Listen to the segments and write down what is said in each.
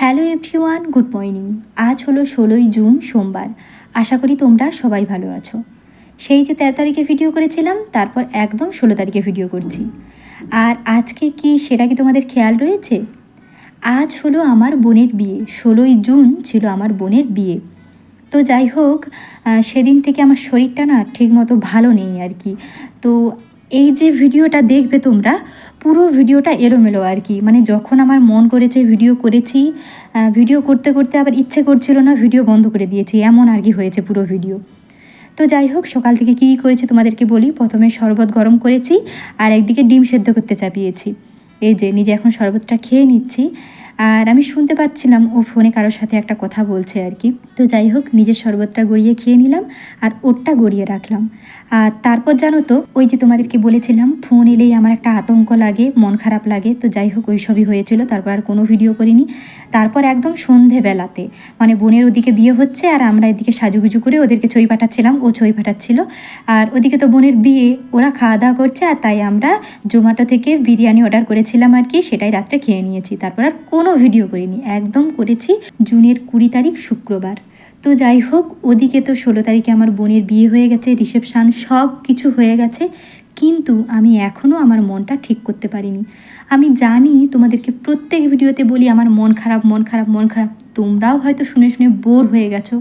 Hello everyone, good morning. আজ হলো ষোলোই জুন, সোমবার। আশা করি তোমরা সবাই ভালো আছো। সেই যে তেরো তারিখে ভিডিও করেছিলাম, তারপর একদম ষোলো তারিখে ভিডিও করছি। আর আজকে কি সেটা কি তোমাদের খেয়াল রয়েছে? আজ হলো আমার বোনের বিয়ে। ষোলোই জুন ছিল আমার বোনের বিয়ে। তো যাই হোক সেদিন থেকে আমার শরীরটা না ঠিকমতো ভালো নেই আর কি। তো এই যে ভিডিওটা দেখবে তোমরা পুরো ভিডিওটা এলোমেলো আর কি। মানে যখন আমার মন করেছে ভিডিও করেছি ভিডিও করতে করতে আবার ইচ্ছে করছিল না, ভিডিও বন্ধ করে দিয়েছি। এমন আর কি হয়েছে পুরো ভিডিও। তো যাই হোক, সকাল থেকে কী করেছি তোমাদেরকে বলি। প্রথমে শরবত গরম করেছি আর একদিকে ডিম সেদ্ধ করতে চাপিয়েছি। এই যে, নিজে এখন শরবতটা খেয়ে নিচ্ছি। আর আমি শুনতে পাচ্ছিলাম ও ফোনে কারোর সাথে একটা কথা বলছে আর কি। তো যাই হোক, নিজের শরবতটা গড়িয়ে খেয়ে নিলাম আর ওরটা গড়িয়ে রাখলাম। আর তারপর জানো তো, ওই যে তোমাদেরকে বলেছিলাম, ফোন এলেই আমার একটা আতঙ্ক লাগে, মন খারাপ লাগে। তো যাই হোক ওই সবই হয়েছিল, তারপর আর কোনো ভিডিও করিনি। তারপর একদম সন্ধেবেলাতে মানে বোনের ওদিকে বিয়ে হচ্ছে আর আমরা এদিকে সাজুগুজু করে ওদেরকে ছই পাঠাচ্ছিলাম, ও ছই পাঠাচ্ছিল। আর ওদিকে তো বোনের বিয়ে, ওরা খাওয়া দাওয়া করছে আর তাই আমরা জোম্যাটো থেকে বিরিয়ানি অর্ডার করেছিলাম আর কি, সেটাই রাত্রে খেয়ে নিয়েছি। তারপর আর কোনো ভিডিও করিনি, একদম করেছি জুনের কুড়ি তারিখ শুক্রবার। তো যাই হোক, ওদিকে তো ষোলো তারিখে আমার বোনের বিয়ে হয়ে গেছে, রিসেপশান সব কিছু হয়ে গেছে, কিন্তু আমি এখনও আমার মনটা ঠিক করতে পারিনি। আমি জানি তোমাদেরকে প্রত্যেক ভিডিওতে বলি, আমার মন খারাপ মন খারাপ মন খারাপ, তোমরাও হয়তো শুনে শুনে বোর হয়ে গেছো,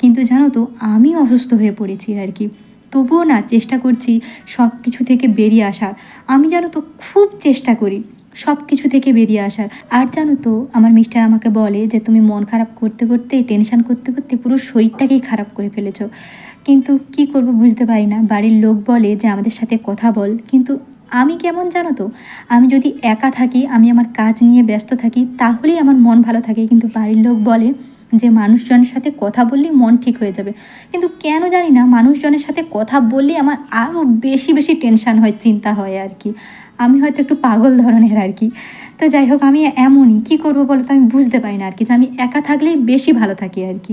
কিন্তু জানো তো, আমি অসুস্থ হয়ে পড়েছি আর কি। তবুও না, চেষ্টা করছি সব কিছু থেকে বেরিয়ে আসার। আমি জানো তো, খুব চেষ্টা করি। সব কিছু থেকে বেরিয়ে আসার। আর জানো তো, আমার মিস্টার আমাকে বলে যে, তুমি মন খারাপ করতে করতে, টেনশন করতে করতে পুরো শরীরটাকেই খারাপ করে ফেলেছো। কিন্তু কি করব বুঝতে পারি না। বাড়ির লোক বলে যে, আমাদের সাথে কথা বল। কিন্তু আমি কেমন জানো তো? আমি যদি একা থাকি, আমি আমার কাজ নিয়ে ব্যস্ত থাকি, তাহলেই আমার মন ভালো থাকে। কিন্তু বাড়ির লোক বলে যে, মানুষজনের সাথে কথা বললেই মন ঠিক হয়ে যাবে। কিন্তু কেন জানি না, মানুষজনের সাথে কথা বললেই আমার আরও বেশি বেশি টেনশান হয়, চিন্তা হয় আর কি। আমি হয়তো একটু পাগল ধরনের আর কি। তো যাই হোক, আমি এমনই, কী করব বলো তো আমি বুঝতে পারি না আর কি, যে আমি একা থাকলেই বেশি ভালো থাকি আর কি।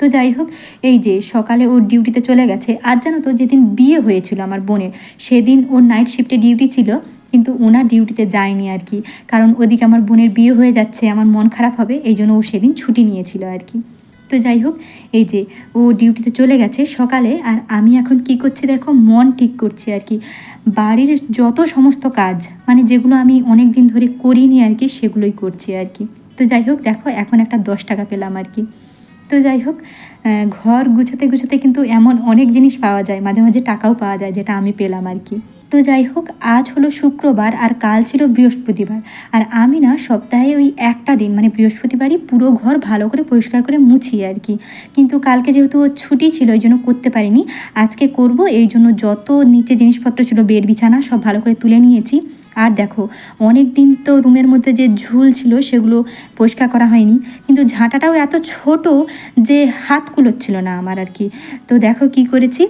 তো যাই হোক, এই যে সকালে ওর ডিউটিতে চলে গেছে, আর জানো তো যেদিন বিয়ে হয়েছিল আমার বোনের, সেদিন ওর নাইট শিফটে ডিউটি ছিল, কিন্তু ওনার ডিউটিতে যায়নি আর কি। কারণ ওদিকে আমার বোনের বিয়ে হয়ে যাচ্ছে, আমার মন খারাপ হবে, এই জন্য ও সেদিন ছুটি নিয়েছিল আর কি। তো যাই হোক, এই যে ও ডিউটিতে চলে গেছে সকালে, আর আমি এখন কি করছি দেখো, মন ঠিক করছি আর কি। বাড়ির যত সমস্ত কাজ মানে যেগুলো আমি অনেক দিন ধরে করিনি আর কি, সেগুলোই করছি আর কি। তো যাই হোক, দেখো, এখন একটা দশ টাকা পেলাম আর কি। তো যাই হোক ঘর গুছাতে গুছাতে কিন্তু এমন অনেক জিনিস পাওয়া যায়, মাঝে মাঝে টাকাও পাওয়া যায়, যেটা আমি পেলাম আর কি। তো যাই হোক, আজ হলো শুক্রবার আর কাল ছিল বৃহস্পতিবার। আর আমি না সপ্তাহে ওই একটা দিন মানে বৃহস্পতিবারই পুরো ঘর ভালো করে পরিষ্কার করে মুছি আর কি। কিন্তু কালকে যেহেতু ওর ছুটি ছিল ওই জন্য করতে পারিনি। আজকে করব, এই জন্য যত নিচে জিনিসপত্র ছিল, বেড, বিছানা, সব ভালো করে তুলে নিয়েছি। আর দেখো, অনেক দিন তো রুমের মধ্যে যে ঝুল ছিল, সেগুলো পরিষ্কার করা হয়নি। কিন্তু ঝাঁটাটাও এত ছোট যে হাত কুলোচ্ছিল না আমার আর কি। তো দেখো কি করেছি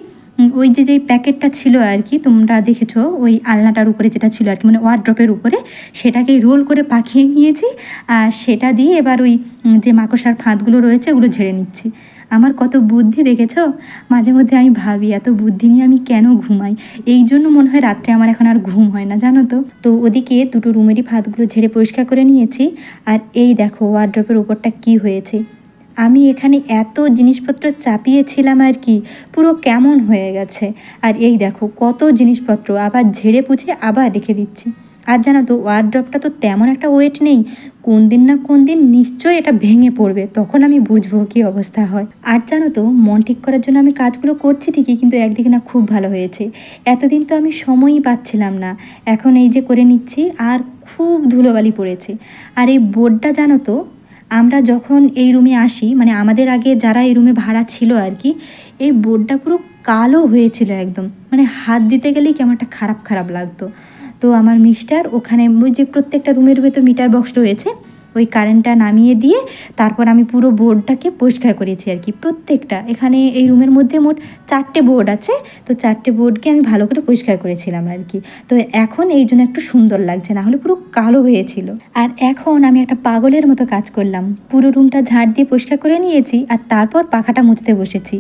ওই যে যেই প্যাকেটটা ছিল আর কি, তোমরা দেখেছ, ওই আলনাটার উপরে যেটা ছিল আর কি মানে ওয়ার্ড্রপের উপরে সেটাকে রোল করে পাখিয়ে নিয়েছি আর সেটা দিয়ে এবার ওই যে মাকড়সার ফাঁদগুলো রয়েছে, ওগুলো ঝেড়ে নিচ্ছি। আমার কত বুদ্ধি, দেখেছ? মাঝে মধ্যে আমি ভাবি, এত বুদ্ধি নিয়ে আমি কেন ঘুমাই? এই জন্য মনে হয় রাত্রে আমার এখন আর ঘুম হয় না, জানো তো? তো ওদিকে দুটো রুমেরই ফাঁদগুলো ঝেড়ে পরিষ্কার করে নিয়েছি, আর এই দেখো ওয়ার্ড্রপের উপরটা কি হয়েছে? আমি এখানে এত জিনিসপত্র চাপিয়েছিলাম আর কি, পুরো কেমন হয়ে গেছে। আর এই দেখো, কত জিনিসপত্র, আবার ঝেড়ে পুছে আবার রেখে দিচ্ছি। আর জানো তো ওয়ার্ড্রপটা তো তেমন একটা ওয়েট নেই, কোন দিন না কোন দিন নিশ্চয়ই এটা ভেঙে পড়বে, তখন আমি বুঝব কী অবস্থা হয়। আর জানো তো, মন ঠিক করার জন্য আমি কাজগুলো করছি ঠিকই, কিন্তু একদিকে না খুব ভালো হয়েছে। এতদিন তো আমি সময়ই পাচ্ছিলাম না। এখন এই যে করে নিচ্ছি, আর খুব ধুলোবালি পড়েছে। আর এই বোর্ডটা জানো তো আমরা যখন এই রুমে আসি মানে আমাদের আগে যারা এই রুমে ভাড়া ছিল আর কি, এই বোর্ডটা পুরো কালো হয়েছিল একদম। মানে হাত দিতে গেলেই কেমন একটা খারাপ খারাপ লাগতো। তো আমার মিস্টার ওখানে ওই যে প্রত্যেকটা রুমের ভেতর মিটার বক্স রয়েছে ওই কারেন্টটা নামিয়ে দিয়ে তারপর আমি পুরো বোর্ডটাকে পরিষ্কার করেছি আর কি, প্রত্যেকটা। এখানে এই রুমের মধ্যে মোট চারটে বোর্ড আছে, তো চারটে বোর্ডকে আমি ভালো করে পরিষ্কার করেছিলাম আর কি। তো এখন এই জন্য একটু সুন্দর লাগছে, না হলে পুরো কালো হয়েছিল। আর এখন আমি একটা পাগলের মতো কাজ করলাম। পুরো রুমটা ঝাড় দিয়ে পরিষ্কার করে নিয়েছি আর তারপর পাখাটা মুছতে বসেছি।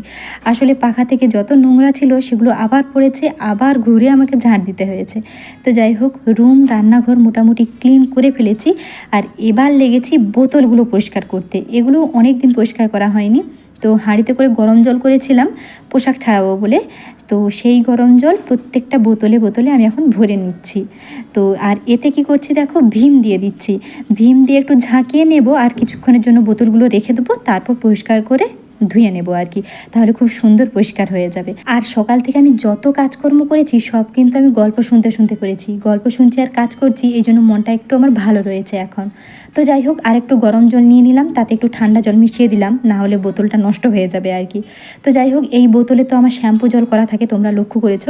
আসলে পাখা থেকে যত নোংরা ছিল সেগুলো আবার পড়েছে, আবার ঘুরে আমাকে ঝাড় দিতে হয়েছে। তো যাই হোক রুম রান্নাঘর মোটামুটি ক্লিন করে ফেলেছি। আর এবার গেছি বোতলগুলো পরিষ্কার করতে। এগুলো অনেক দিন পরিষ্কার করা হয়নি। তো হাঁড়িতে করে গরম জল করেছিলাম, পোশাক ছাড়াবো বলে। তো সেই গরম জল প্রত্যেকটা বোতলে বোতলে আমি এখন ভরে নিচ্ছি। তো আর এতে কি করছি দেখো, ভীম দিয়ে দিচ্ছি। ভীম দিয়ে একটু ঝাঁকিয়ে নেব আর কিছুক্ষণের জন্য বোতলগুলো রেখে দেবো, তারপর পরিষ্কার করে ধুয়ে নেব আর কি, তাহলে খুব সুন্দর পরিষ্কার হয়ে যাবে। আর সকাল থেকে আমি যত কাজকর্ম করেছি, সব কিন্তু আমি গল্প শুনতে শুনতে করেছি। গল্প শুনছি আর কাজ করছি, এই জন্য মনটা একটু আমার ভালো রয়েছে এখন। তো যাই হোক, আর একটু গরম জল নিয়ে নিলাম, তাতে একটু ঠান্ডা জল মিশিয়ে দিলাম, না হলে বোতলটা নষ্ট হয়ে যাবে আর কি। তো যাই হোক, এই বোতলে তো আমার শ্যাম্পু জল করা থাকে, তোমরা লক্ষ্য করেছ।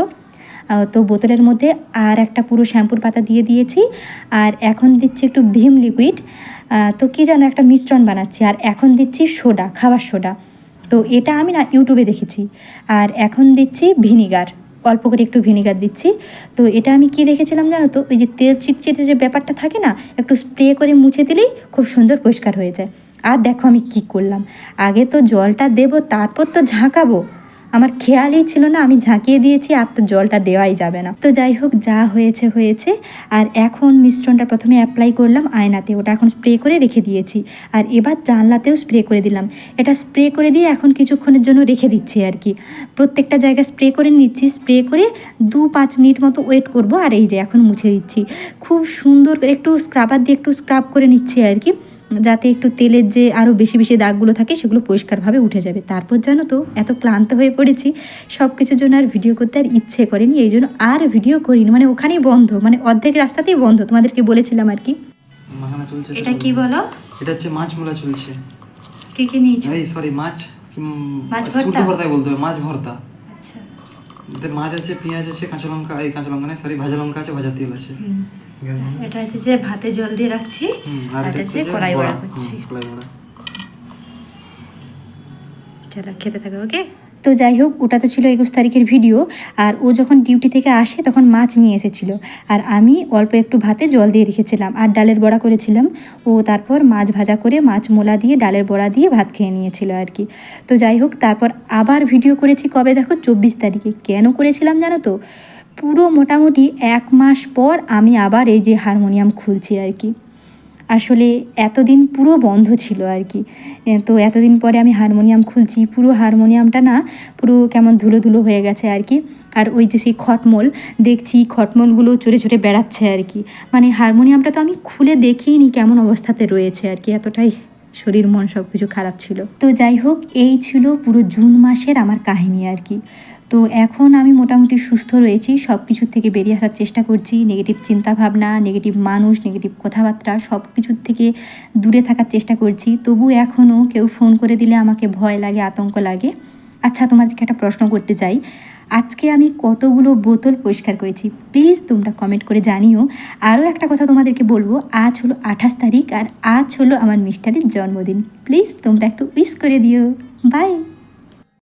তো বোতলের মধ্যে আর একটা পুরো শ্যাম্পুর পাতা দিয়ে দিয়েছি, আর এখন দিচ্ছি একটু ভীম লিকুইড। তো কি যেন একটা মিশ্রণ বানাচ্ছি, আর এখন দিচ্ছি সোডা, খাবার সোডা। তো এটা আমি না ইউটিউবে দেখেছি। আর এখন দিচ্ছি ভিনিগার। অল্প করে একটু ভিনিগার দিচ্ছি। তো এটা আমি কি দেখেছিলাম জানো তো? ওই যে তেল চিটচিটে যে ব্যাপারটা থাকে না, একটু স্প্রে করে মুছে দিলেই খুব সুন্দর পরিষ্কার হয়ে যায়। আর দেখো আমি কি করলাম। আগে তো জলটা দেবো, তারপর তো ঝাঁকাবো। আমার খেয়ালই ছিল না, আমি ঝাঁকিয়ে দিয়েছি, আর তো জলটা দেওয়াই যাবে না। তো যাই হোক, যা হয়েছে হয়েছে। আর এখন মিশ্রণটা প্রথমে অ্যাপ্লাই করলাম আয়নাতে, ওটা এখন স্প্রে করে রেখে দিয়েছি। আর এবার জানলাতেও স্প্রে করে দিলাম। এটা স্প্রে করে দিয়ে এখন কিছুক্ষণের জন্য রেখে দিচ্ছি আর কি। প্রত্যেকটা জায়গায় স্প্রে করে নিচ্ছি স্প্রে করে দু পাঁচ মিনিট মতো ওয়েট করব, আর এই যে এখন মুছে দিচ্ছি। খুব সুন্দর একটু স্ক্রাবার দিয়ে একটু স্ক্রাব করে নিচ্ছি আর কি। যাতে একটু তেলের যে আরও বেশি বেশি দাগগুলো থাকে সেগুলো পরিষ্কারভাবে উঠে যাবে। তারপর জানো তো এত ক্লান্ত হয়ে পড়েছি সব কিছুর জন্য আর ভিডিও করতে আর ইচ্ছে করেনি এই জন্য আর ভিডিও করিনি। মানে ওখানেই বন্ধ মানে অর্ধেক রাস্তাতেই বন্ধ তোমাদেরকে বলেছিলাম আর কি। এটা কি বলো? এটা হচ্ছে মাছ মোলা চলছে। কি কি নিয়েছো? এই সরি মাছ মাছ ভর্তা? ভর্তাই বলতে হবে মাছ ভর্তা। আচ্ছা। মাছ আছে পেঁয়াজ আছে কাঁচা লঙ্কা এই কাঁচা লঙ্কা নেই সরি ভাজা লঙ্কা আছে ভাজা তেল আছে? এটা হচ্ছে যে ভাতে জল দিয়ে রাখছি আর এটা হচ্ছে কড়াই বড়া। করছি। চলো খেতে থাকো ওকে? তো যাই হোক ওটা তো ছিল একুশ তারিখের ভিডিও আর ও যখন ডিউটি থেকে আসে তখন মাছ নিয়ে এসেছিল। আর আমি অল্প একটু ভাতে জল দিয়ে রেখেছিলাম আর ডালের বড়া করেছিলাম। ও তারপর মাছ ভাজা করে মাছ মোলা দিয়ে ডালের বড়া দিয়ে ভাত খেয়ে নিয়েছিল আর কি। তো যাই হোক তারপর আবার ভিডিও করেছি কবে দেখো? চব্বিশ তারিখে। কেন করেছিলাম জানো তো? পুরো মোটামুটি এক মাস পর আমি আবার এই যে হারমোনিয়াম খুলছি আর কি। আসলে এতদিন পুরো বন্ধ ছিল আর কি। তো এতদিন পরে আমি হারমোনিয়াম খুলছি। পুরো হারমোনিয়ামটা না পুরো কেমন ধুলো ধুলো হয়ে গেছে আর কি। আর ওই যে সেই খটমল, দেখছি খটমলগুলো চড়ে চড়ে বেড়াচ্ছে আর কি। মানে হারমোনিয়ামটা তো আমি খুলে দেখিনি কেমন অবস্থাতে রয়েছে আর কি। এতটাই শরীর, মন সব কিছু খারাপ ছিল। তো যাই হোক, এই ছিল পুরো জুন মাসের আমার কাহিনী আর কি। তো এখন আমি মোটামুটি সুস্থ রয়েছি সব কিছুর থেকে বেরিয়ে আসার চেষ্টা করছি। নেগেটিভ চিন্তাভাবনা নেগেটিভ মানুষ নেগেটিভ কথাবার্তা সব কিছুর থেকে দূরে থাকার চেষ্টা করছি। তবু এখনও কেউ ফোন করে দিলে আমাকে ভয় লাগে, আতঙ্ক লাগে। আচ্ছা তোমাদেরকে একটা প্রশ্ন করতে চাই। আজকে আমি কতগুলো বোতল পরিষ্কার করেছি? প্লিজ তোমরা কমেন্ট করে জানিও। আরও একটা কথা তোমাদেরকে বলব, আজ হলো আঠাশ তারিখ আর আজ হলো আমার মিস্টারের জন্মদিন। প্লিজ তোমরা একটু উইশ করে দিও। বাই